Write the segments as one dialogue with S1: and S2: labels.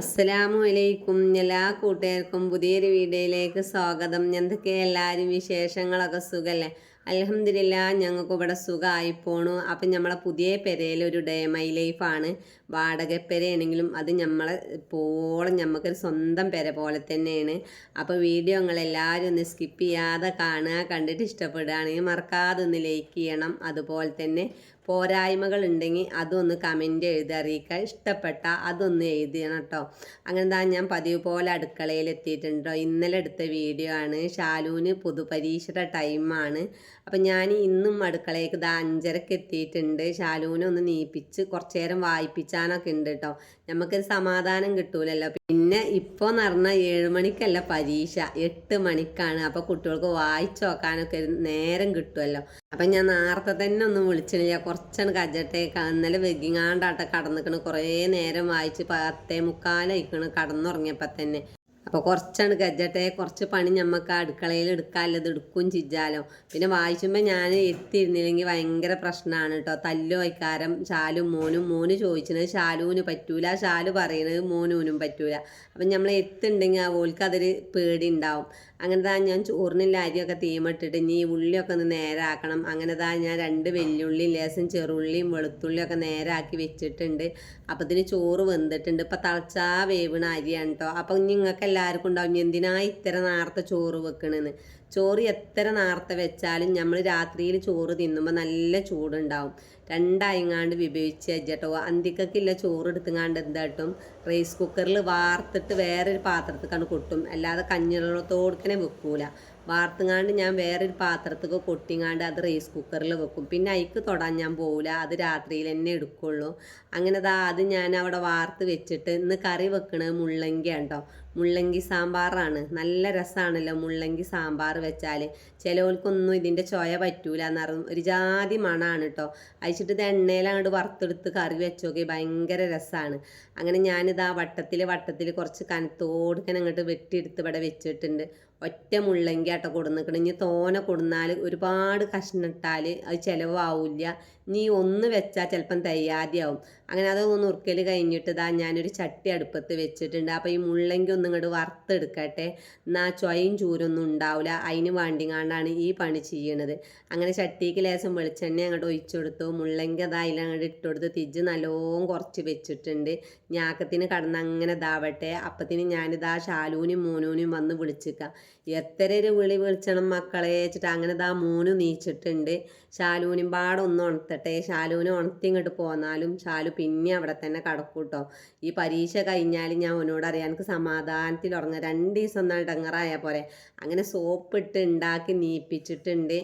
S1: അസ്സലാമു അലൈക്കും എല്ലാ കൂട്ടുകാർക്കും പുതിയൊരു വീഡിയോയിലേക്ക് സ്വാഗതം. എന്തൊക്കെ എല്ലാവരും വിശേഷങ്ങളൊക്കെ സുഖല്ലേ? അലഹമില്ല ഞങ്ങൾക്ക് ഇവിടെ സുഖമായി പോണു. അപ്പം നമ്മളെ പുതിയ പെരയിൽ ഒരു ഡേ മൈ ലൈഫാണ് വാടക പെരയാണെങ്കിലും അത് നമ്മളെ പോളം നമുക്കൊരു സ്വന്തം പെര പോലെ തന്നെയാണ്. അപ്പോൾ വീഡിയോ നിങ്ങളെല്ലാവരും ഒന്ന് സ്കിപ്പ് ചെയ്യാതെ കാണുക കണ്ടിട്ട് ഇഷ്ടപ്പെടുകയാണെങ്കിൽ മറക്കാതെ ഒന്ന് ലൈക്ക് ചെയ്യണം. അതുപോലെ തന്നെ പോരായ്മകൾ ഉണ്ടെങ്കിൽ അതൊന്ന് കമന്റ് എഴുതി അറിയിക്കുക. ഇഷ്ടപ്പെട്ട അതൊന്ന് എഴുതിയണം കേട്ടോ. അങ്ങനെ എന്താ ഞാൻ പതിവ് പോലെ അടുക്കളയിൽ എത്തിയിട്ടുണ്ടോ ഇന്നലെ എടുത്ത വീഡിയോ ആണ്. ഷാലൂന് പൊതുപരീക്ഷയുടെ ടൈമാണ് അപ്പം ഞാൻ ഇന്നും അടുക്കളയ്ക്ക് ഇതാ അഞ്ചരക്ക് എത്തിയിട്ടുണ്ട്. ശാലുവിനെ ഒന്ന് നീപ്പിച്ച് കുറച്ചു നേരം വായിപ്പിച്ചാനൊക്കെ ഉണ്ട് കേട്ടോ നമുക്കൊരു സമാധാനം കിട്ടൂലല്ലോ. പിന്നെ ഇപ്പോൾ എന്ന് പറഞ്ഞാൽ ഏഴ് പരീക്ഷ. എട്ട് മണിക്കാണ്. അപ്പോൾ കുട്ടികൾക്ക് വായിച്ചു നോക്കാനൊക്കെ നേരം കിട്ടുമല്ലോ അപ്പം ഞാൻ നേരത്തെ തന്നെ ഒന്നും വിളിച്ചില്ല കുറച്ചാണ് കജട്ടെ ഇന്നലെ വെഗിങ്ങാണ്ടാട്ടെ കടന്നിക്കണ്. കുറേ നേരം വായിച്ച് പത്തേ മുക്കാലായിക്കണ് കടന്നുറങ്ങിയപ്പോൾ തന്നെ. അപ്പോൾ കുറച്ചാണ് ഗജട്ടെ കുറച്ച് പണി ഞമ്മക്ക് അടുക്കളയിൽ എടുക്കാല്ലത് എടുക്കും ചിജാലോ പിന്നെ വായിച്ചുമ്പോൾ ഞാൻ എത്തിയിരുന്നില്ലെങ്കിൽ ഭയങ്കര പ്രശ്നമാണ് കേട്ടോ തല്ലോ വൈക്കാരം ശാലും മോനും മോന് ചോദിച്ചത് ശാലുവിന് പറ്റൂല ശാലു പറയണത് മോനൂനും പറ്റൂല. അപ്പം നമ്മൾ എത്തുണ്ടെങ്കിൽ ആ ഓൽക്ക് അതൊരു പേടി ഉണ്ടാവും. അങ്ങനെ ഞാൻ ചോറിനില്ല അരിയൊക്കെ തീമിട്ടിട്ട് ഇനി ഈ ഉള്ളിയൊക്കെ ഒന്ന് നേരാക്കണം. അങ്ങനെ ഞാൻ രണ്ട് വെല്ലുള്ളി ലേശം ചെറുള്ളിയും വെളുത്തുള്ളിയും ഒക്കെ നേരാക്കി വെച്ചിട്ടുണ്ട്. അപ്പം ഇതിന് ചോറ് വെന്തിട്ടുണ്ട്. ഇപ്പം തളച്ചാ വേവണ അരിയാണ് കേട്ടോ അപ്പം നിങ്ങൾക്ക് എല്ലാവർക്കും ഉണ്ടാവും. എന്തിനാ ഇത്ര നേരത്തെ ചോറ് വെക്കണെന്ന്? ചോറ് എത്ര നേരത്തെ വെച്ചാലും നമ്മൾ രാത്രിയിൽ ചോറ് തിന്നുമ്പോൾ നല്ല ചൂടുണ്ടാവും. രണ്ടായിങ്ങാണ്ട് വിഭജിച്ച് വെച്ചിട്ടോ. അന്തിക്കക്കില്ല ചോറ് എടുത്തുങ്ങാണ്ട് എന്താട്ടും റൈസ് കുക്കറിൽ വാർത്തിട്ട് വേറൊരു പാത്രത്തിൽ കണ്ട് കൊട്ടും. അല്ലാതെ കഞ്ഞിവെള്ളത്തോടുക്കനെ വെക്കൂല. വാർത്തുങ്ങാണ്ട് ഞാൻ വേറൊരു പാത്രത്തേക്ക് കൊട്ടിങ്ങാണ്ട് അത് റൈസ് കുക്കറിൽ വെക്കും. പിന്നെ അതിക്ക് തൊടാൻ ഞാൻ പോവില്ല അത് രാത്രിയിൽ തന്നെ എടുക്കുള്ളൂ. അങ്ങനെ ദാ അത് ഞാൻ അവിടെ വാർത്ത് വെച്ചിട്ട് ഇന്ന് കറി വെക്കണത് മുള്ളങ്കിയാണ് കേട്ടോ മുള്ളങ്കി സാമ്പാറാണ്. നല്ല രസമാണല്ലോ മുള്ളങ്കി സാമ്പാർ വെച്ചാൽ ചിലവർക്കൊന്നും ഇതിന്റെ ചോയ പറ്റൂല എന്നറിയും ഒരു ജാതി മണമാണ് കേട്ടോ അയച്ചിട്ട് ഇത് എണ്ണയിലങ്ങോട്ട് വറുത്തെടുത്ത് കറി വെച്ചോക്കെ ഭയങ്കര രസമാണ് അങ്ങനെ ഞാനിതാ വട്ടത്തിൽ വട്ടത്തിൽ കുറച്ച് കനത്തോടുക്കനെ അങ്ങോട്ട് വെട്ടിയെടുത്ത് ഇവിടെ വെച്ചിട്ടുണ്ട്. ഒറ്റ മുള്ളങ്കി ആട്ടോ കൊടുന്നിക്കണം. ഇനി തോനെ കൊടുന്നാൽ ഒരുപാട് കഷ്ണിട്ടാൽ അത് ചിലവാവില്ല. ഇനി ഒന്ന് വെച്ചാൽ ചിലപ്പം തയ്യാതെയാവും. അങ്ങനെ അതൊന്ന് ഉറുക്കൽ കഴിഞ്ഞിട്ട് ഇതാ ഞാനൊരു ചട്ടി അടുപ്പത്ത് വെച്ചിട്ടുണ്ട്. അപ്പോൾ ഈ മുള്ളങ്കി ഒന്നും ഇങ്ങോട്ട് വറുത്തെടുക്കട്ടെ. എന്നാൽ ചൊയും ചൂരൊന്നും ഉണ്ടാവില്ല അതിന് വേണ്ടിങ്ങാണ്ടാണ് ഈ പണി ചെയ്യണത്. അങ്ങനെ ചട്ടിക്ക് ലേശം വെളിച്ചെണ്ണ അങ്ങോട്ട് ഒഴിച്ചു കൊടുത്തു. മുള്ളങ്കി അതാ അതിൽ അങ്ങോട്ട് ഇട്ട് കൊടുത്ത് തിജ്ജ് നല്ലോണം കുറച്ച് വെച്ചിട്ടുണ്ട്. ഞാക്കത്തിന് കടന്ന് അങ്ങനെ ഇതാവട്ടെ. അപ്പത്തിന് ഞാനിതാ ഷാലൂനും മോനൂനും വന്ന് വിളിച്ചിക്കാം. എത്ര ഒരു വിളി വിളിച്ചണം മക്കളെ വെച്ചിട്ട്. അങ്ങനെ ഇതാ മൂന്ന് നീച്ചിട്ടുണ്ട്. ശാലുവിനും പാടെ ഒന്ന് ഉണർത്തട്ടെ. ശാലുവിന് ഉണർത്തി ഇങ്ങോട്ട് പോന്നാലും ശാലു പിന്നെ അവിടെ തന്നെ കടക്കൂട്ടോ ഈ പരീക്ഷ കഴിഞ്ഞാൽ ഞാൻ അവനോട് അറിയാം എനിക്ക് സമാധാനത്തിൽ ഉറങ്ങാം. രണ്ട് ദിവസം ഒന്നാൽ ഇടങ്ങറായ പോലെ അങ്ങനെ സോപ്പിട്ട് ഉണ്ടാക്കി നീപ്പിച്ചിട്ടുണ്ട്.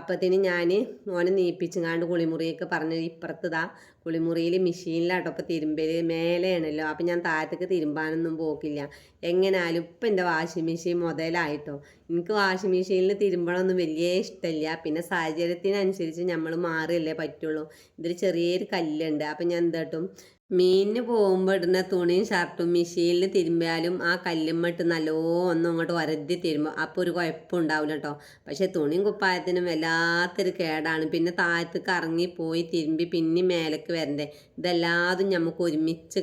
S1: അപ്പത്തിന് ഞാൻ ഓനെ നീപ്പിച്ചുങ്ങാണ്ട് കുളിമുറിയൊക്കെ പറഞ്ഞ് ഇപ്പുറത്ത് കുളിമുറിയിൽ മെഷീനിലാട്ടോ. ഇപ്പോൾ തിരുമ്പൽ മേലെയാണല്ലോ. അപ്പം ഞാൻ താഴത്തേക്ക് തിരുമ്പാനൊന്നും പോക്കില്ല. എങ്ങനാലും ഇപ്പം എന്റെ വാഷിംഗ് മെഷീൻ മുതലായിട്ടോ. എനിക്ക് വാഷിംഗ് മെഷീനിൽ തിരുമ്പണമൊന്നും വലിയ ഇഷ്ടമില്ല പിന്നെ സാഹചര്യത്തിനനുസരിച്ച് നമ്മൾ മാറിയല്ലേ പറ്റുള്ളൂ. ഇതൊരു ചെറിയൊരു കല്ലുണ്ട്. അപ്പം ഞാൻ എന്താട്ടും മീനിന് പോകുമ്പോൾ ഇടുന്ന തുണിയും ഷർട്ടും മെഷീനിൽ തിരുമ്പിയാലും ആ കല്ലുമ്മട്ട് നല്ലോ ഒന്നും അങ്ങോട്ട് വരതി തിരുമ്പും. അപ്പോൾ ഒരു കുഴപ്പം ഉണ്ടാവില്ല കേട്ടോ പക്ഷെ തുണിയും കുപ്പായത്തിനും വല്ലാത്തൊരു കേടാണ്. പിന്നെ താഴത്തേക്ക് ഇറങ്ങി പോയി തിരുമ്പി പിന്നെ മേലേക്ക് വരണ്ടേ. ഇതെല്ലാതും നമുക്ക് ഒരുമിച്ച്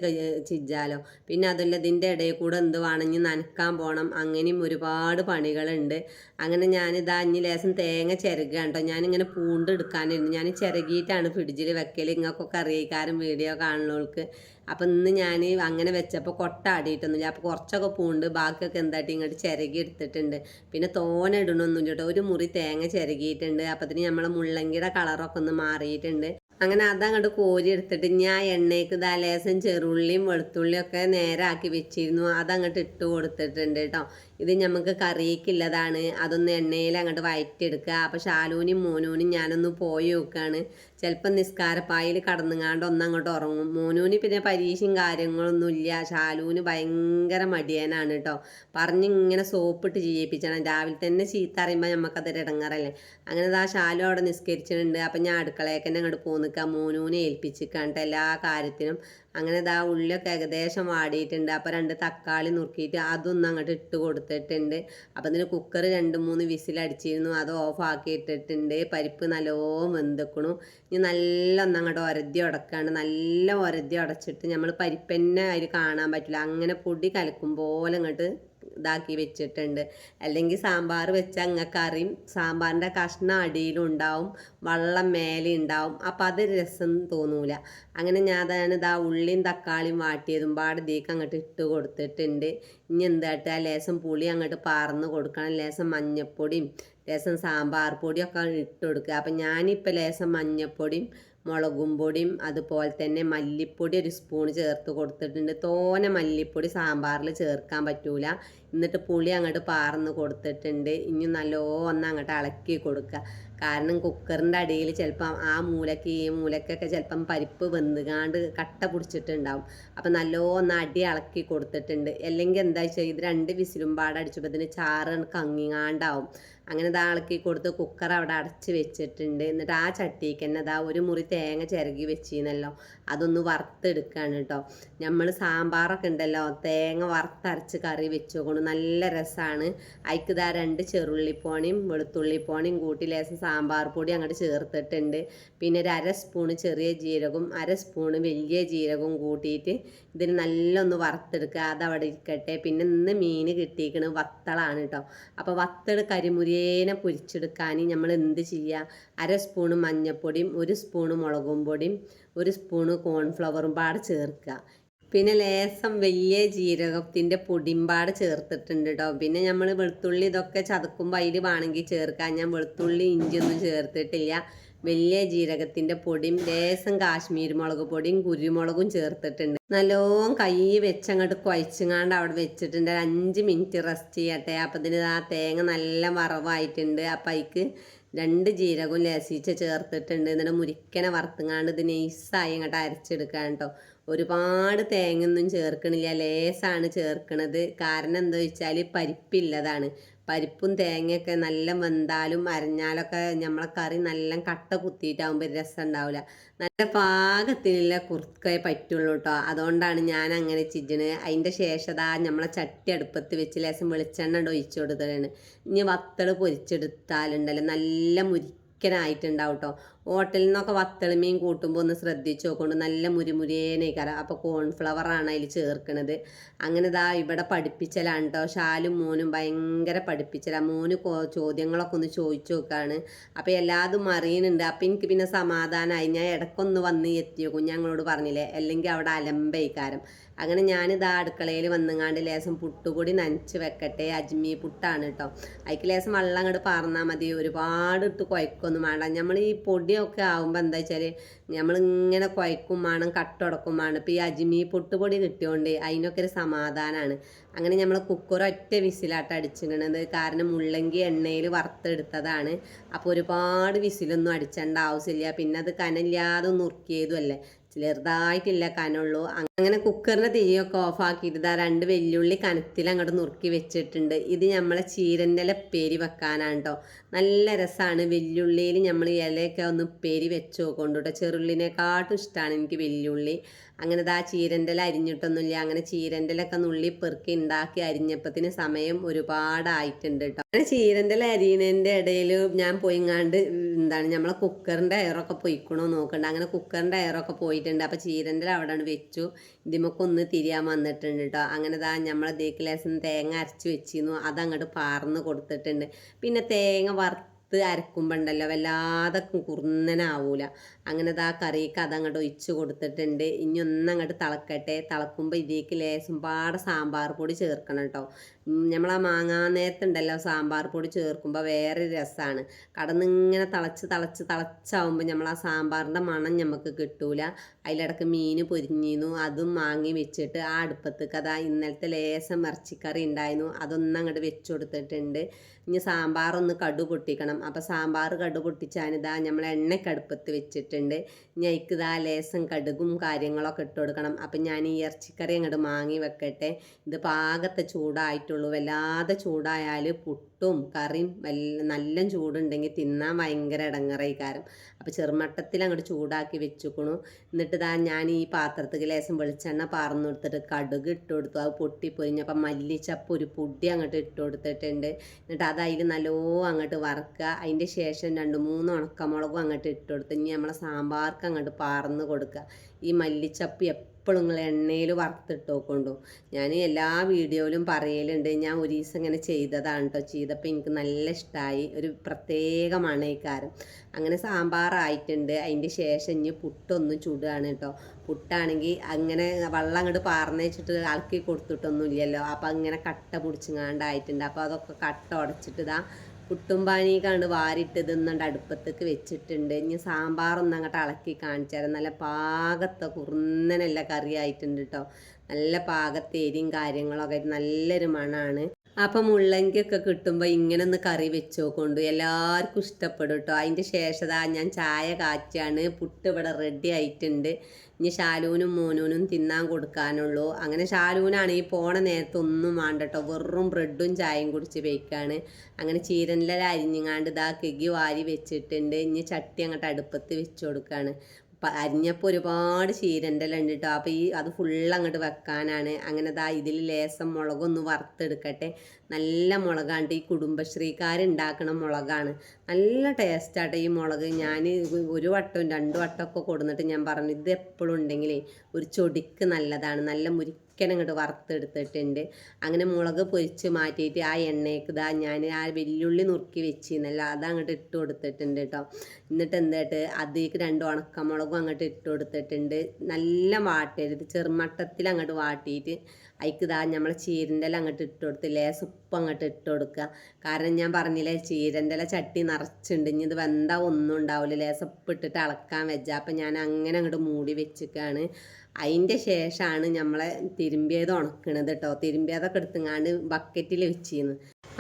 S1: ചിജാലോ പിന്നെ അതല്ല ഇതിന്റെ ഇടയിൽ കൂടെ എന്ത് വേണമെങ്കിൽ നനക്കാൻ പോകണം അങ്ങനെയും ഒരുപാട് പണികളുണ്ട്. അങ്ങനെ ഞാനിതാ അഞ്ഞ് ലേശം തേങ്ങ ചിരകുകയാണ് കേട്ടോ. ഞാനിങ്ങനെ പൂണ്ട് എടുക്കാനായിരുന്നു ഞാൻ ചിരകിയിട്ടാണ് ഫ്രിഡ്ജിൽ വെക്കൽ ഇങ്ങൾക്കൊക്കെ അറിയിക്കാരും വീഡിയോ കാണുന്നവൾക്ക്. അപ്പം ഇന്ന് ഞാൻ അങ്ങനെ വെച്ചപ്പോൾ കൊട്ട ആടിയിട്ടൊന്നുമില്ല അപ്പോൾ കുറച്ചൊക്കെ പൂണ്ട്. ബാക്കിയൊക്കെ എന്തായിട്ട് ഇങ്ങോട്ട് ചിരകി എടുത്തിട്ടുണ്ട്. പിന്നെ തോന ഇടണമൊന്നുമില്ല കേട്ടോ. ഒരു മുറി തേങ്ങ ചിരകിയിട്ടുണ്ട് അപ്പത്തിന് നമ്മളെ മുള്ളങ്കിയുടെ കളറൊക്കെ ഒന്ന് മാറിയിട്ടുണ്ട്. അങ്ങനെ അതങ്ങോട്ട് കോരി എടുത്തിട്ട് ഞാൻ എണ്ണയ്ക്ക് ലേശം ചെറുള്ളിയും വെളുത്തുള്ളിയും ഒക്കെ നേരാക്കി വെച്ചിരുന്നു. അതങ്ങോട്ട് ഇട്ട് കൊടുത്തിട്ടുണ്ട് കേട്ടോ ഇത് നമുക്ക് കറിയിക്കുള്ളതാണ് അതൊന്ന് എണ്ണയിൽ അങ്ങോട്ട് വയറ്റിയെടുക്കുക അപ്പോൾ ഷാലൂനും മോനൂനും ഞാനൊന്ന് പോയി നോക്കുകയാണ് ചിലപ്പോൾ നിസ്കാരപ്പായിൽ കടന്നുങ്ങാണ്ട് ഒന്നങ്ങോട്ട് ഉറങ്ങും. മോനൂന് പിന്നെ പരീക്ഷയും കാര്യങ്ങളൊന്നുമില്ല ഷാലൂന് ഭയങ്കര മടിയനാണ് കേട്ടോ പറഞ്ഞിങ്ങനെ സോപ്പിട്ട് ചെയ്യിപ്പിച്ചണം രാവിലെ തന്നെ ചീത്ത അറിയുമ്പോൾ നമുക്കതൊരു ഇടങ്ങറല്ലേ അങ്ങനെ ആ ശാലു അവിടെ നിസ്കരിച്ചിട്ടുണ്ട്. അപ്പം ഞാൻ അടുക്കളയൊക്കെ തന്നെ അങ്ങോട്ട് പോന്നിക്കാം. മോനൂനെ ഏൽപ്പിച്ചിക്കാണ്ട് എല്ലാ കാര്യത്തിനും. അങ്ങനെ ഇതാ ഉള്ളിയൊക്കെ ഏകദേശം വാടിയിട്ടുണ്ട്. അപ്പോൾ രണ്ട് തക്കാളി നുറുക്കിയിട്ട് അതൊന്നും അങ്ങോട്ട് ഇട്ട് കൊടുത്തിട്ടുണ്ട്. അപ്പോൾ ഇതിന് കുക്കർ രണ്ട് മൂന്ന് വിസിലടിച്ചിരുന്നു അത് ഓഫ് ആക്കി ഇട്ടിട്ടുണ്ട്. പരിപ്പ് നല്ലോ വെന്തിക്കണു. ഇനി നല്ല ഒന്ന് അങ്ങോട്ട് ഒരതി ഉടക്കാണ്ട് നല്ല ഒരതി ഉടച്ചിട്ട് നമ്മൾ പരിപ്പ് തന്നെ അതിൽ കാണാൻ പറ്റില്ല. അങ്ങനെ പൊടി കലക്കും പോലെ അങ്ങോട്ട് ഇതാക്കി വെച്ചിട്ടുണ്ട്. അല്ലെങ്കിൽ സാമ്പാർ വെച്ച അങ്ങക്കറിയും. സാമ്പാറിന്റെ കഷ്ണം അടിയിലും ഉണ്ടാവും വെള്ളം മേലെ ഉണ്ടാവും. അപ്പം അത് രസം തോന്നൂല. അങ്ങനെ ഞാൻ അതാണ് ഇതാ ഉള്ളിയും തക്കാളിയും വാട്ടിയതും പാട് ദീക്ക് അങ്ങോട്ട് ഇട്ട് കൊടുത്തിട്ടുണ്ട്. ഇനി എന്തായിട്ട് ആ ലേശം പുളി അങ്ങോട്ട് പാർന്ന് കൊടുക്കണം. ലേശം മഞ്ഞപ്പൊടിയും ലേശം സാമ്പാർ പൊടിയൊക്കെ ഇട്ട് കൊടുക്കുക. അപ്പം ഞാനിപ്പോൾ ലേശം മഞ്ഞപ്പൊടിയും മുളകും പൊടിയും അതുപോലെ തന്നെ മല്ലിപ്പൊടി ഒരു സ്പൂൺ ചേർത്ത് കൊടുത്തിട്ടുണ്ട്. തോനെ മല്ലിപ്പൊടി സാമ്പാറിൽ ചേർക്കാൻ പറ്റൂല. എന്നിട്ട് പുളി അങ്ങോട്ട് പാർന്ന് കൊടുത്തിട്ടുണ്ട്. ഇനി നല്ലോന്ന് അങ്ങോട്ട് ഇളക്കി കൊടുക്കുക. കാരണം കുക്കറിന്റെ അടിയിൽ ചിലപ്പം ആ മൂലയ്ക്ക് ഈ മൂലക്കൊക്കെ ചിലപ്പം പരിപ്പ് വെന്തുകാണ്ട് കട്ട പിടിച്ചിട്ടുണ്ടാവും. അപ്പം നല്ലോന്ന് അടി ഇളക്കി കൊടുത്തിട്ടുണ്ട്. അല്ലെങ്കിൽ എന്താ വെച്ചാൽ ഇത് രണ്ട് വിസിലും പാടടിച്ചപ്പോൾ ഇതിന് ചാറ് കങ്ങിങ്ങാണ്ടാവും. അങ്ങനെ ഇതാ ഇളക്കി കൊടുത്ത് കുക്കർ അവിടെ അടച്ച് വെച്ചിട്ടുണ്ട്. എന്നിട്ട് ആ ചട്ടിക്ക് തന്നെ അതാ ഒരു മുറി തേങ്ങ ചിരകി വെച്ചിരുന്നല്ലോ അതൊന്ന് വറുത്തെടുക്കുകയാണ് കേട്ടോ നമ്മൾ സാമ്പാറൊക്കെ ഉണ്ടല്ലോ തേങ്ങ വറുത്തരച്ച് കറി വെച്ചുകൊണ്ട് നല്ല രസമാണ് അതിക്ക് ഇതാ രണ്ട് ചെറുള്ളിപ്പോണിയും വെളുത്തുള്ളിപ്പോണിയും കൂട്ടി ലേശം സാമ്പാർ പൊടി അങ്ങോട്ട് ചേർത്തിട്ടുണ്ട്. പിന്നെ ഒരു അര സ്പൂണ് ചെറിയ ജീരകവും അര സ്പൂണ് വലിയ ജീരകവും കൂട്ടിയിട്ട് ഇതിന് നല്ലൊന്ന് വറുത്തെടുക്കുക. അതവിടെ ഇരിക്കട്ടെ. പിന്നെ ഇന്ന് മീൻ കിട്ടിയിരിക്കണത് വത്തളാണ് കേട്ടോ അപ്പോൾ വത്തൾ കരിമുരിയേനെ പൊരിച്ചെടുക്കാൻ നമ്മൾ എന്ത് ചെയ്യുക അര സ്പൂണ് മഞ്ഞൾപ്പൊടിയും ഒരു സ്പൂണ് മുളകും പൊടിയും ഒരു സ്പൂണ് കോൺഫ്ലവറും പാട് ചേർക്കുക. പിന്നെ ലേസം വലിയ ജീരകത്തിന്റെ പൊടിമ്പാട് ചേർത്തിട്ടുണ്ട് കേട്ടോ പിന്നെ നമ്മൾ വെളുത്തുള്ളി ഇതൊക്കെ ചതക്കുമ്പോൾ അതിൽ വേണമെങ്കിൽ ചേർക്കാം. ഞാൻ വെളുത്തുള്ളി ഇഞ്ചിയൊന്നും ചേർത്തിട്ടില്ല. വലിയ ജീരകത്തിന്റെ പൊടിയും ലേസം കാശ്മീർ മുളക് പൊടിയും കുരുമുളകും ചേർത്തിട്ടുണ്ട്. നല്ലോം കൈ വെച്ചങ്ങോട്ട് കുഴച്ചങ്ങാണ്ട് അവിടെ വെച്ചിട്ടുണ്ട്. അഞ്ച് മിനിറ്റ് റെസ്റ്റ് ചെയ്യട്ടെ. അപ്പം ഇതിന് ആ തേങ്ങ നല്ല വറവായിട്ടുണ്ട്. അപ്പം അതിക്ക് രണ്ട് ജീരകവും ലസിച്ച് ചേർത്തിട്ടുണ്ട്. എന്നിട്ട് മുരിക്കനെ വറുത്തുങ്ങാണ്ട് ഇത് നൈസായി ഇങ്ങോട്ട് അരച്ചെടുക്കാൻ കേട്ടോ ഒരുപാട് തേങ്ങയൊന്നും ചേർക്കണില്ല. ലേസാണ് ചേർക്കണത്. കാരണം എന്താ വെച്ചാൽ പരിപ്പില്ലതാണ്. പരിപ്പും തേങ്ങയൊക്കെ നല്ല വെന്താലും അരഞ്ഞാലൊക്കെ നമ്മളെ കറി നല്ല കട്ട കുത്തിയിട്ടാകുമ്പോൾ രസം ഉണ്ടാവില്ല നല്ല പാകത്തിനുള്ള കുറുക്കേ പറ്റുള്ളൂ കേട്ടോ അതുകൊണ്ടാണ് ഞാൻ അങ്ങനെ ചിജണ് അതിന്റെ ശേഷം നമ്മളെ ചട്ടി അടുപ്പത്ത് വെച്ച് ലേശം വെളിച്ചെണ്ണ ഒഴിച്ചു കൊടുത്തതാണ്. ഇനി വത്തൾ പൊരിച്ചെടുത്താലുണ്ടല്ലോ. നല്ല മുരിക്കനായിട്ടുണ്ടാവും കേട്ടോ ഹോട്ടലിൽ നിന്നൊക്കെ വത്തളിമീൻ കൂട്ടുമ്പോൾ ഒന്ന് ശ്രദ്ധിച്ച് നോക്കൊണ്ട് നല്ല മുരിമുരിയേനേക്കാരം. അപ്പോൾ കോൺഫ്ലവറാണ് അതിൽ ചേർക്കണത്. അങ്ങനെ ഇതാ ഇവിടെ പഠിപ്പിച്ചലാണ് കേട്ടോ ഷാലും മോനും ഭയങ്കര പഠിപ്പിച്ചലാണ് മോന് ചോദ്യങ്ങളൊക്കെ ഒന്ന് ചോദിച്ചു നോക്കാണ് അപ്പോൾ എല്ലാതും അറിയുന്നുണ്ട് അപ്പോൾ എനിക്ക് പിന്നെ സമാധാനമായി ഞാൻ ഇടയ്ക്കൊന്ന് വന്ന് എത്തിയോ കുഞ്ഞങ്ങളോട് പറഞ്ഞില്ലേ? അല്ലെങ്കിൽ അവിടെ അലമ്പയിക്കാരം അങ്ങനെ ഞാനിതാ അടുക്കളയിൽ വന്നുങ്ങാണ്ട് ലേശം പുട്ടുപൊടി നനച്ച് വെക്കട്ടെ. അജ്മി പുട്ടാണ് കേട്ടോ അതിക്ക് ലേശം വെള്ളം അങ്ങോട്ട് പാർന്നാൽ മതി. ഒരുപാട് ഇട്ട് കുഴക്കൊന്നും വേണ്ട. നമ്മൾ ഈ പൊടിയൊക്കെ ആകുമ്പോൾ എന്താ വെച്ചാൽ നമ്മളിങ്ങനെ കുഴക്കും വേണം കട്ടുടക്കും വേണം ഇപ്പോൾ ഈ അജ്മി പൊട്ടുപൊടി കിട്ടിയോണ്ട് അതിനൊക്കെ ഒരു സമാധാനമാണ് അങ്ങനെ നമ്മൾ കുക്കർ ഒറ്റ വിസിലാട്ട് അടിച്ചിരിക്കണത് കാരണം മുള്ളങ്കി എണ്ണയിൽ വറുത്തെടുത്തതാണ്. അപ്പോൾ ഒരുപാട് വിസിലൊന്നും അടിച്ചേണ്ട ആവശ്യമില്ല പിന്നെ അത് കനല്ലാതെ നുറുക്കിയതുമല്ലേ ചെറുതായിട്ടില്ല കനുള്ളൂ അങ്ങനെ കുക്കറിന്റെ ഓഫ് ഓഫാക്കിയിട്ട് ഇതാ രണ്ട് വെല്ലുള്ളി കനത്തിൽ അങ്ങോട്ട് നുറുക്കി വെച്ചിട്ടുണ്ട്. ഇത് നമ്മളെ ചീരന്റെ ഇല പേരി വെക്കാനാണ് കേട്ടോ നല്ല രസമാണ് വെല്ലുള്ളിയിൽ നമ്മൾ ഇലയൊക്കെ ഒന്ന് പേരി വെച്ച് നോക്കൊണ്ടു കേട്ടോ ചെറുള്ളിനെക്കാട്ടും ഇഷ്ടമാണ് എനിക്ക് വെല്ലുള്ളി. അങ്ങനെ ഇതാ ചീരന്റെ അരിഞ്ഞിട്ടൊന്നുമില്ല. അങ്ങനെ ചീരന്റെ ഇലൊക്കെ നുള്ളി പെറുക്കി ഉണ്ടാക്കി അരിഞ്ഞപ്പത്തിന് സമയം ഒരുപാടായിട്ടുണ്ട് കേട്ടോ അങ്ങനെ ചീരന്റെ ഇല അരിയുന്നതിന്റെ ഇടയിൽ ഞാൻ പോയിങ്ങാണ്ട് എന്താണ് നമ്മളെ കുക്കറിന്റെ എയറൊക്കെ പൊയ്ക്കണോ നോക്കണ്ട. അങ്ങനെ കുക്കറിന്റെ എയറൊക്കെ പോയിട്ടുണ്ട്. അപ്പോൾ ചീരന്റെ അവിടെ വെച്ചു. ഇതിമൊക്കെ ഒന്ന് തിരിയാൻ വന്നിട്ടുണ്ട് കേട്ടോ അങ്ങനെ ദാ നമ്മളെ ലേസം തേങ്ങ അരച്ച് വെച്ചിരുന്നു. അതങ്ങോട്ട് പാർന്ന് കൊടുത്തിട്ടുണ്ട്. പിന്നെ തേങ്ങ വറുത്ത് അരക്കുമ്പോണ്ടല്ലോ വല്ലാതെ കുറുന്നനാവൂല. അങ്ങനെ ആ കറിക്ക് അതങ്ങോട്ട് ഒഴിച്ച് കൊടുത്തിട്ടുണ്ട്. ഇനി ഒന്നങ്ങോട്ട് തിളക്കട്ടെ. തിളക്കുമ്പോൾ ഇതിലേക്ക് ലേശം പാടെ സാമ്പാർ പൊടി ചേർക്കണം കേട്ടോ. നമ്മൾ ആ നേരത്തെ ഉണ്ടല്ലോ സാമ്പാർ പൊടി ചേർക്കുമ്പോൾ വേറെ രസമാണ് കടന്നിങ്ങനെ തിളച്ച് തിളച്ച് തിളച്ചാവുമ്പോൾ നമ്മൾ ആ സാമ്പാറിന്റെ മണം നമുക്ക് കിട്ടൂല. അതിലിടക്ക് മീൻ പൊരിഞ്ഞിരുന്നു. അതും മാങ്ങി വെച്ചിട്ട് ആ അടുപ്പത്തേക്ക് അതാ ഇന്നലത്തെ ലേശം ഇറച്ചിക്കറി ഉണ്ടായിരുന്നു അതൊന്നും അങ്ങോട്ട് വെച്ച് കൊടുത്തിട്ടുണ്ട്. ഇനി സാമ്പാർ ഒന്ന് കടു പൊട്ടിക്കണം. അപ്പോൾ സാമ്പാർ കടു പൊട്ടിച്ചാനിതാ നമ്മൾ എണ്ണക്കടുപ്പത്ത് വെച്ചിട്ടുണ്ട്. അതിക്ക് ഇതാ ലേസം കടുകും കാര്യങ്ങളൊക്കെ ഇട്ട് കൊടുക്കണം. അപ്പം ഞാൻ ഈ ഇറച്ചിക്കറി അങ്ങോട്ട് മാങ്ങി വെക്കട്ടെ. ഇത് പാകത്തെ ചൂടായിട്ടുള്ളൂ. വല്ലാതെ ചൂടായാൽ പുട്ടും കറിയും വല്ല നല്ല ചൂടുണ്ടെങ്കിൽ തിന്നാൻ ഭയങ്കര ഇടങ്ങറായി കാരം അപ്പോൾ ചെറുമട്ടത്തിൽ അങ്ങോട്ട് ചൂടാക്കി വെച്ചുക്കണു. എന്നിട്ട് ഇതാ ഞാൻ ഈ പാത്രത്തിൽ ലേശം വെളിച്ചെണ്ണ പാർന്നു കൊടുത്തിട്ട് കടുക് ഇട്ട് കൊടുത്തു. അത് പൊട്ടിപ്പൊരിഞ്ഞപ്പോൾ മല്ലിച്ചപ്പ് ഒരു പൊടി അങ്ങോട്ട് ഇട്ട് കൊടുത്തിട്ടുണ്ട്. എന്നിട്ട് അത് അതിൽ നല്ലോ അങ്ങോട്ട് വറുക്കുക അതിന്റെ ശേഷം രണ്ട് മൂന്ന് ഉണക്കമുളകും അങ്ങോട്ട് ഇട്ട് കൊടുത്ത്. ഇനി നമ്മളെ സാമ്പാർക്ക് അങ്ങോട്ട് പാർന്ന് കൊടുക്കുക ഈ മല്ലിച്ചപ്പ് എപ്പോഴും നിങ്ങൾ എണ്ണയിൽ വറുത്തിട്ട് നോക്കൊണ്ടു. ഞാൻ എല്ലാ വീഡിയോയിലും പറയലുണ്ട് ഞാൻ ഒരു ദിവസം ഇങ്ങനെ ചെയ്തതാണ് കേട്ടോ ചെയ്തപ്പോൾ എനിക്ക് നല്ല ഇഷ്ടമായി ഒരു പ്രത്യേക മണയിക്കാരം അങ്ങനെ സാമ്പാറായിട്ടുണ്ട് അതിന്റെ ശേഷം ഇനി പുട്ടൊന്നും ചുടുകയാണ് കേട്ടോ പുട്ടാണെങ്കിൽ അങ്ങനെ വെള്ളം അങ്ങോട്ട് പാർന്ന് വെച്ചിട്ട് കൊടുത്തിട്ടൊന്നും ഇല്ലല്ലോ അപ്പോൾ അങ്ങനെ കട്ട പിടിച്ചിങ്ങാണ്ടായിട്ടുണ്ട്. അപ്പോൾ അതൊക്കെ കട്ട ഉടച്ചിട്ട് ഇതാ പുട്ടും പാനി കണ്ട് വാരിട്ട് ഇതൊന്നുണ്ട് അടുപ്പത്തേക്ക് വെച്ചിട്ടുണ്ട്. ഇനി സാമ്പാറൊന്നും അങ്ങോട്ട് ഇളക്കി കാണിച്ചാൽ നല്ല പാകത്തെ കുറുന്നനല്ല കറിയായിട്ടുണ്ട് കേട്ടോ നല്ല പാകത്തെ എരിയും കാര്യങ്ങളൊക്കെ ആയിട്ട് നല്ലൊരു മണമാണ് അപ്പം മുള്ളങ്കിയൊക്കെ കിട്ടുമ്പോൾ ഇങ്ങനെ ഒന്ന് കറി വെച്ച് നോക്കൊണ്ട് എല്ലാവർക്കും ഇഷ്ടപ്പെടും കേട്ടോ അതിന്റെ ശേഷതാ ഞാൻ ചായ കാച്ചാണ്. പുട്ട് ഇവിടെ റെഡി ആയിട്ടുണ്ട്. ഇനി ശാലൂനും മോനൂനും തിന്നാൻ കൊടുക്കാനുള്ളൂ. അങ്ങനെ ശാലൂനാണ് ഈ പോണ നേരത്തെ ഒന്നും വേണ്ട കേട്ടോ വെറും ബ്രെഡും ചായയും കുടിച്ച് വയ്ക്കുകയാണ് അങ്ങനെ ചീരനില അരിഞ്ഞങ്ങാണ്ട് ഇതാ കെഗി വാരി വെച്ചിട്ടുണ്ട്. ഇനി ചട്ടി അങ്ങോട്ട് അടുപ്പത്ത് വെച്ച് കൊടുക്കുകയാണ് അരിഞ്ഞപ്പോൾ ഒരുപാട് ചീരന്റെ ഉണ്ട് കേട്ടോ അപ്പോൾ ഈ അത് ഫുള്ള് അങ്ങോട്ട് വെക്കാനാണ്. അങ്ങനെ ദാ ഇതിൽ ലേസം മുളകൊന്ന് വറുത്തെടുക്കട്ടെ. നല്ല മുളകാണ്ട് ഈ കുടുംബശ്രീക്കാരുണ്ടാക്കണ മുളകാണ്. നല്ല ടേസ്റ്റാട്ടെ ഈ മുളക്. ഞാൻ ഒരു വട്ടവും രണ്ട് വട്ടമൊക്കെ കൊടുന്നിട്ട് ഞാൻ പറഞ്ഞു ഇത് എപ്പോഴും ഉണ്ടെങ്കിലേ ഒരു ചൊടിക്ക് നല്ലതാണ്. നല്ല മുരിക്കൻ അങ്ങോട്ട് വറുത്തെടുത്തിട്ടുണ്ട്. അങ്ങനെ മുളക് പൊരിച്ച് മാറ്റിയിട്ട് ആ എണ്ണയ്ക്ക് ഇതാ ഞാൻ ആ വെല്ലുള്ളി നുറുക്കി വെച്ചിരുന്നല്ലോ അത് അങ്ങോട്ട് ഇട്ട് കൊടുത്തിട്ടുണ്ട് കേട്ടോ എന്നിട്ട് എന്തായിട്ട് അതിലേക്ക് രണ്ട് ഉണക്കമുളകും അങ്ങോട്ട് ഇട്ട് കൊടുത്തിട്ടുണ്ട്. നല്ല വാട്ടരുത് ചെറുമട്ടത്തിൽ അങ്ങോട്ട് വാട്ടിയിട്ട് അതിക്ക് ഇതാ നമ്മളെ ചീരന്റെ അങ്ങോട്ട് ഇട്ട് കൊടുത്ത് ലേസ് ഉപ്പ് അങ്ങോട്ട് ഇട്ട് കൊടുക്കുക. കാരണം ഞാൻ പറഞ്ഞില്ലേ ചീരന്റെ ചട്ടി നിറച്ചുണ്ട് ഇനി ഇത് വെന്താ ഒന്നും ഉണ്ടാവില്ല ലേസ് ഉപ്പ് ഇട്ടിട്ട് അളക്കാൻ വെച്ചാൽ അപ്പം ഞാൻ അങ്ങനെ അങ്ങോട്ട് മൂടി വെച്ചിക്കാണ്. അതിന്റെ ശേഷമാണ് നമ്മളെ തിരുമ്പിയത് ഉണക്കണത് കേട്ടോ തിരുമ്പിയതൊക്കെ എടുത്തുങ്ങാണ്ട് ബക്കറ്റിൽ വെച്ചിരുന്നു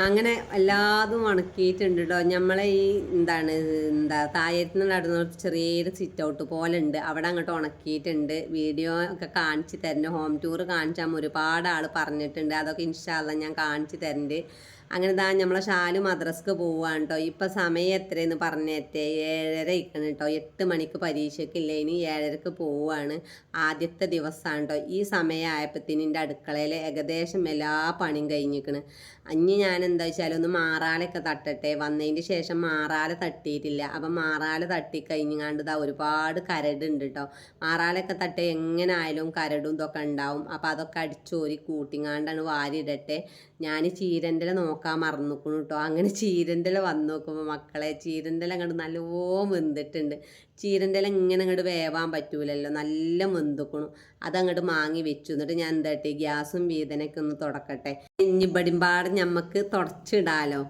S1: അങ്ങനെ എല്ലാതും ഉണക്കിയിട്ടുണ്ട് കേട്ടോ നമ്മളെ ഈ എന്താണ് എന്താ താഴത്തുനിന്ന് നടന്ന ചെറിയൊരു സിറ്റ് ഔട്ട് പോലെ ഉണ്ട് അവിടെ അങ്ങോട്ട് ഉണക്കിയിട്ടുണ്ട്. വീഡിയോ ഒക്കെ കാണിച്ച് തരുന്നുണ്ട് ഹോം ടൂർ കാണിച്ചാൽ ഒരുപാട് ആൾ പറഞ്ഞിട്ടുണ്ട്. അതൊക്കെ ഇൻഷാല്ല ഞാൻ കാണിച്ച് തരുന്നുണ്ട് അങ്ങനെ ദാ നമ്മളെ ഷാലു മദ്രസ്ക്ക് പോവാണ് കേട്ടോ ഇപ്പം സമയം എത്രയെന്ന് പറഞ്ഞേറ്റേ ഏഴര ഇരിക്കണം കേട്ടോ എട്ട് മണിക്ക് പരീക്ഷയ്ക്കില്ല? ഇനി ഏഴരക്ക് പോവാണ്. ആദ്യത്തെ ദിവസമാണ് കേട്ടോ ഈ സമയമായപ്പത്തിന് എന്റെ അടുക്കളയിൽ ഏകദേശം എല്ലാ പണിയും കഴിഞ്ഞിരിക്കണ് അഞ്ഞ് ഞാൻ എന്താ വെച്ചാൽ ഒന്ന് മാറാലൊക്കെ തട്ടട്ടെ. വന്നതിന്റെ ശേഷം മാറാല തട്ടിയിട്ടില്ല അപ്പം മാറാല തട്ടി കഴിഞ്ഞാണ്ട് ഇതാ ഒരുപാട് കരടുണ്ട് കേട്ടോ മാറാലൊക്കെ തട്ടെ എങ്ങനെ ആയാലും കരടും ഇതൊക്കെ ഉണ്ടാവും അപ്പം അതൊക്കെ അടിച്ചോരി കൂട്ടിങ്ങാണ്ടാണ് വാരിയിടട്ടെ. ഞാൻ ചീരന്റെ നോക്കാൻ മറന്നുക്കണു കേട്ടോ അങ്ങനെ ചീരന്റെ വന്നു നോക്കുമ്പോൾ മക്കളെ ചീരന്റെ അങ്ങോട്ട് നല്ലോണം വെന്തിട്ടുണ്ട്. ചീരന്റെ ഇങ്ങനെ അങ്ങോട്ട് വേവാൻ പറ്റൂലല്ലോ. നല്ല വെന്തുക്കണു. അതങ്ങോട്ട് മാങ്ങി വെച്ചു. എന്നിട്ട് ഞാൻ എന്താട്ടി? ഗ്യാസും വീതനൊക്കെ ഒന്ന് തുടക്കട്ടെ. ഇനി പടിമ്പാട് ഞമ്മക്ക് തുടച്ചിടാലോ.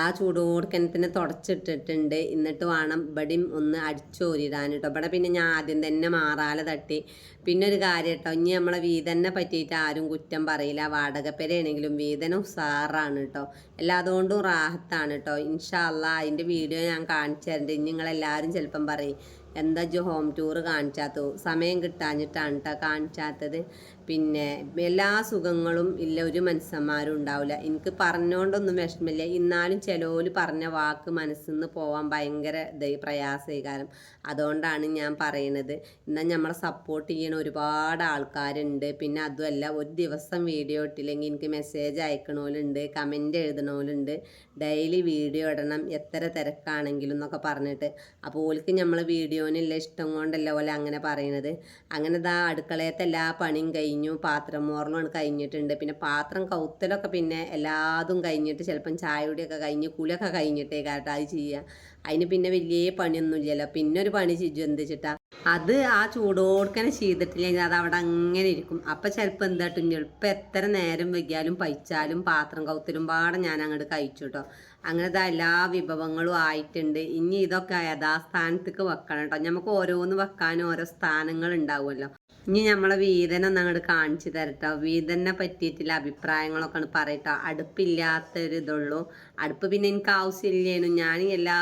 S1: ആ ചൂടോട് കിണറ്റിനെ തുടച്ചിട്ടിട്ടുണ്ട്. എന്നിട്ട് വേണം ഇവിടെയും ഒന്ന് അടിച്ചോരിടാൻ കേട്ടോ ഇവിടെ പിന്നെ ഞാൻ ആദ്യം തന്നെ മാറാല തട്ടി. പിന്നെ ഒരു കാര്യം കേട്ടോ ഇനി നമ്മളെ വീതനെ പറ്റിയിട്ട് ആരും കുറ്റം പറയില്ല. വാടക വീതന വീതനം ഉസാറാണ് കേട്ടോ എല്ലാതുകൊണ്ടും റാഹത്താണ് കേട്ടോ ഇൻഷാല്ല അതിന്റെ വീഡിയോ ഞാൻ കാണിച്ചു തരുന്നുണ്ട് ഇനി നിങ്ങളെല്ലാവരും ചിലപ്പം പറയും. എന്താ ജോ ഹോം ടൂർ കാണിച്ചാത്തോ സമയം കിട്ടാഞ്ഞിട്ടാണ് കേട്ടോ കാണിച്ചാത്തത്. പിന്നെ എല്ലാ സുഖങ്ങളും ഇല്ല ഒരു മനുഷ്യന്മാരും ഉണ്ടാവില്ല. എനിക്ക് പറഞ്ഞുകൊണ്ടൊന്നും വിഷമില്ല. എന്നാലും ചിലവർ പറഞ്ഞ വാക്ക് മനസ്സിൽ നിന്ന് പോവാൻ ഭയങ്കര പ്രയാസകാരം അതുകൊണ്ടാണ് ഞാൻ പറയുന്നത് എന്നാൽ നമ്മളെ സപ്പോർട്ട് ചെയ്യണ ഒരുപാട് ആൾക്കാരുണ്ട്. പിന്നെ അതുമല്ല ഒരു ദിവസം വീഡിയോ ഇട്ടില്ലെങ്കിൽ എനിക്ക് മെസ്സേജ് അയക്കണോലുണ്ട് കമന്റ് എഴുതണോലുണ്ട്. ഡെയിലി വീഡിയോ ഇടണം എത്ര തിരക്കാണെങ്കിലും എന്നൊക്കെ പറഞ്ഞിട്ട്. അപ്പോൾ ഓൽക്ക് നമ്മൾ വീഡിയോനില്ല ഇഷ്ടം കൊണ്ടല്ല പോലെ അങ്ങനെ പറയണത്. അങ്ങനെ ദാ അടുക്കളയത്തെ എല്ലാ പണിയും കഴിഞ്ഞു പാത്രം മോറലും കഴിഞ്ഞിട്ടുണ്ട്. പിന്നെ പാത്രം കൗത്തലൊക്കെ പിന്നെ എല്ലാതും കഴിഞ്ഞിട്ട് ചിലപ്പം ചായയുടെയൊക്കെ കഴിഞ്ഞ് കുളിയൊക്കെ കഴിഞ്ഞിട്ടേ കേട്ടോ അത് ചെയ്യുക അതിന് പിന്നെ വലിയ പണിയൊന്നുമില്ലല്ലോ. പിന്നെ ഒരു പണി ചിജു എന്ത് വെച്ചിട്ടാ? അത് ആ ചൂടോടുക്കനെ ചെയ്തിട്ടില്ലെങ്കിൽ അത് അവിടെ അങ്ങനെ ഇരിക്കും. അപ്പം ചിലപ്പോൾ എന്താ ഇപ്പം എത്ര നേരം വൈകിയാലും പൈച്ചാലും പാത്രം കൗത്തലും പാടെ ഞാൻ അങ്ങോട്ട് കഴിച്ചു കേട്ടോ അങ്ങനത്തെ എല്ലാ വിഭവങ്ങളും ആയിട്ടുണ്ട്. ഇനി ഇതൊക്കെ യഥാസ്ഥാനത്തേക്ക് വെക്കണം കേട്ടോ നമുക്ക് ഓരോന്ന് വെക്കാനും ഓരോ സ്ഥാനങ്ങൾ ഉണ്ടാവുമല്ലോ. ഇനി നമ്മളെ വീതനെ ഒന്ന് അങ്ങോട്ട് കാണിച്ചു തരട്ടോ. വീതനെ പറ്റിയിട്ടുള്ള അഭിപ്രായങ്ങളൊക്കെ ആണ് പറയട്ടോ. അടുപ്പില്ലാത്തൊരു ഇതുള്ളൂ. അടുപ്പ് പിന്നെ എനിക്ക് ആവശ്യമില്ലേനു. ഞാൻ എല്ലാ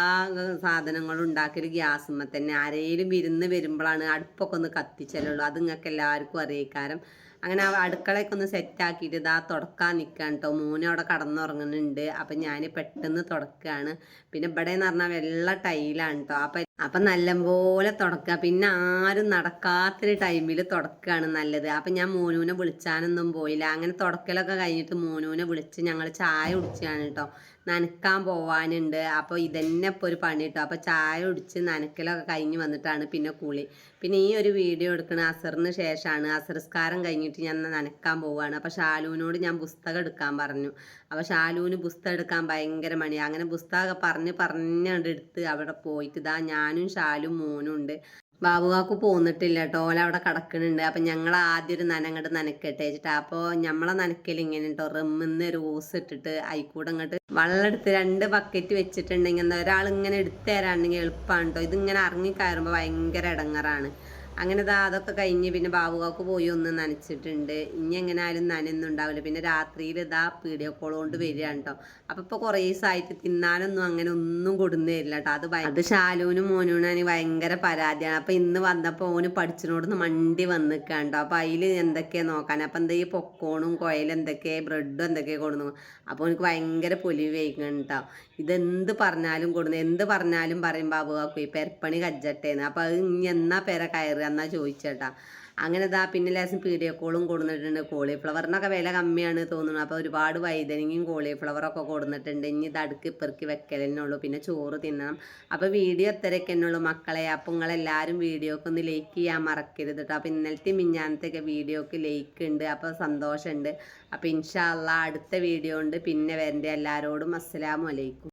S1: സാധനങ്ങളും ഉണ്ടാക്കിയൊരു ഗ്യാസുമ്മ തന്നെ. ആരെങ്കിലും വിരുന്ന് വരുമ്പോഴാണ് അടുപ്പൊക്കെ ഒന്ന് കത്തിച്ചല്ലുള്ളൂ അത് നിങ്ങൾക്ക് എല്ലാവർക്കും അറിയിക്കാരം. അങ്ങനെ അടുക്കളയൊക്കെ ഒന്ന് സെറ്റാക്കിയിട്ട് ഇതാ തുടക്കാൻ നിൽക്കാൻ കേട്ടോ മൂന്ന് അവിടെ കടന്നുറങ്ങുന്നുണ്ട് അപ്പം ഞാൻ പെട്ടെന്ന് തുടക്കുകയാണ് പിന്നെ ഇവിടെ എന്ന് പറഞ്ഞാൽ വെള്ള ടൈലാണ് കേട്ടോ അപ്പം അപ്പം നല്ലപോലെ തുടക്കുക പിന്നെ ആരും നടക്കാത്തൊരു ടൈമിൽ തുടക്കുകയാണ് നല്ലത്. അപ്പം ഞാൻ മോനൂനെ വിളിച്ചാനൊന്നും പോയില്ല. അങ്ങനെ തുടക്കലൊക്കെ കഴിഞ്ഞിട്ട് മോനൂനെ വിളിച്ച് ഞങ്ങൾ ചായ കുടിച്ചാണ് കേട്ടോ നനക്കാൻ പോവാനുണ്ട്. അപ്പോൾ ഇതന്നെ ഇപ്പോൾ ഒരു പണി കേട്ടോ അപ്പോൾ ചായ കുടിച്ച് നനക്കലൊക്കെ കഴിഞ്ഞ് വന്നിട്ടാണ് പിന്നെ കുളി. പിന്നെ ഈ ഒരു വീഡിയോ എടുക്കുന്ന അസറിന് ശേഷമാണ് അസർസ്കാരം കഴിഞ്ഞിട്ട് ഞാൻ നനക്കാൻ പോവുകയാണ് അപ്പോൾ ഷാലുവിനോട് ഞാൻ പുസ്തകം എടുക്കാൻ പറഞ്ഞു. അപ്പോൾ ഷാലുവിന് പുസ്തകം എടുക്കാൻ ഭയങ്കര മണി അങ്ങനെ പുസ്തകമൊക്കെ പറഞ്ഞ് പറഞ്ഞുകൊണ്ട് എടുത്ത് അവിടെ പോയിട്ട് ഇതാ ഞാനും ഷാലും മോനും ഉണ്ട്. ബാബുവാക്ക് പോന്നിട്ടില്ല കേട്ടോ. ഓല അവിടെ കിടക്കുന്നുണ്ട് അപ്പം ഞങ്ങൾ ആദ്യം ഒരു നനങ്ങട്ട് നനക്കട്ടെ വെച്ചിട്ട്. അപ്പോൾ നമ്മളെ നനക്കൽ ഇങ്ങനെ കേട്ടോ റമ്മിന്ന് റോസ് ഇട്ടിട്ട് അയിക്കൂടെ അങ്ങോട്ട് വെള്ളം എടുത്ത് രണ്ട് ബക്കറ്റ് വെച്ചിട്ടുണ്ടെങ്കിൽ ഒരാൾ ഇങ്ങനെ എടുത്തു തരാണെങ്കിൽ എളുപ്പമാണ് കേട്ടോ. ഇതിങ്ങനെ ഇറങ്ങി കയറുമ്പോൾ ഭയങ്കര ഇടങ്ങറാണ് അങ്ങനെ ദാ അതൊക്കെ കഴിഞ്ഞ് പിന്നെ ബാബുകാക്ക് പോയി ഒന്ന് നനച്ചിട്ടുണ്ട്. ഇനി എങ്ങനെയായാലും നനയൊന്നും പിന്നെ രാത്രിയിൽ ഇതാ വീഡിയോ കോൾ കൊണ്ട് വരികയാണ് കേട്ടോ. അപ്പൊ ഇപ്പോൾ കുറേ ദിവസമായിട്ട് തിന്നാനൊന്നും അങ്ങനെ ഒന്നും കൊടുന്നു തരില്ല കേട്ടോ. അത് അത് ഷാലൂനും മോനൂനാണ് ഭയങ്കര പരാതിയാണ്. അപ്പൊ ഇന്ന് വന്നപ്പോൾ ഓന് പഠിച്ചിനോടൊന്ന് മണ്ടി വന്ന് നിൽക്കാണ്ടോ അപ്പോൾ അതിൽ എന്തൊക്കെയാണ് നോക്കാൻ? അപ്പൊ എന്താ ഈ പൊക്കോണും കുഴലും എന്തൊക്കെ ബ്രെഡും എന്തൊക്കെ കൊടുന്നു അപ്പോൾ എനിക്ക് ഭയങ്കര പൊലി വയ്ക്കണം കേട്ടോ. ഇതെന്ത് പറഞ്ഞാലും കൊടുന്നു എന്ത് പറഞ്ഞാലും പറയും ബാബു കാക്കു ഈ പെരപ്പണി കജ്ജട്ടേന്ന്. അപ്പോൾ അത് ഇനി എന്നാ പെര കയറുക എന്നാ ചോദിച്ചേട്ടാ. അങ്ങനെ ഇതാ പിന്നെ ലേശം പീഡിയോ കോളും കൊടുത്തിട്ടുണ്ട് കോളിഫ്ലവറിനൊക്കെ വില കമ്മിയാണ് തോന്നുന്നു. അപ്പോൾ ഒരുപാട് വൈതനങ്ങയും കോളിഫ്ലവറൊക്കെ കൊടുത്തിട്ടുണ്ട് ഇനി ഇത് അടുക്കി പെറുക്കി വെക്കലെന്നെ ഉള്ളൂ. പിന്നെ ചോറ് തിന്നണം. അപ്പോൾ വീഡിയോ എത്രയൊക്കെ ഉള്ളൂ മക്കളെ. അപ്പോൾ നിങ്ങളെല്ലാവരും വീഡിയോക്ക് ഒന്ന് ലൈക്ക് ചെയ്യാൻ മറക്കരുത് കേട്ടോ അപ്പോൾ ഇന്നലത്തെ മിഞ്ഞാനത്തേക്ക് വീഡിയോക്ക് ലൈക്ക് ഉണ്ട് അപ്പോൾ സന്തോഷമുണ്ട് അപ്പോൾ ഇൻഷാല്ല അടുത്ത വീഡിയോ ഉണ്ട്. പിന്നെ വരേണ്ട. എല്ലാവരോടും അസ്സലാമു അലൈക്കും.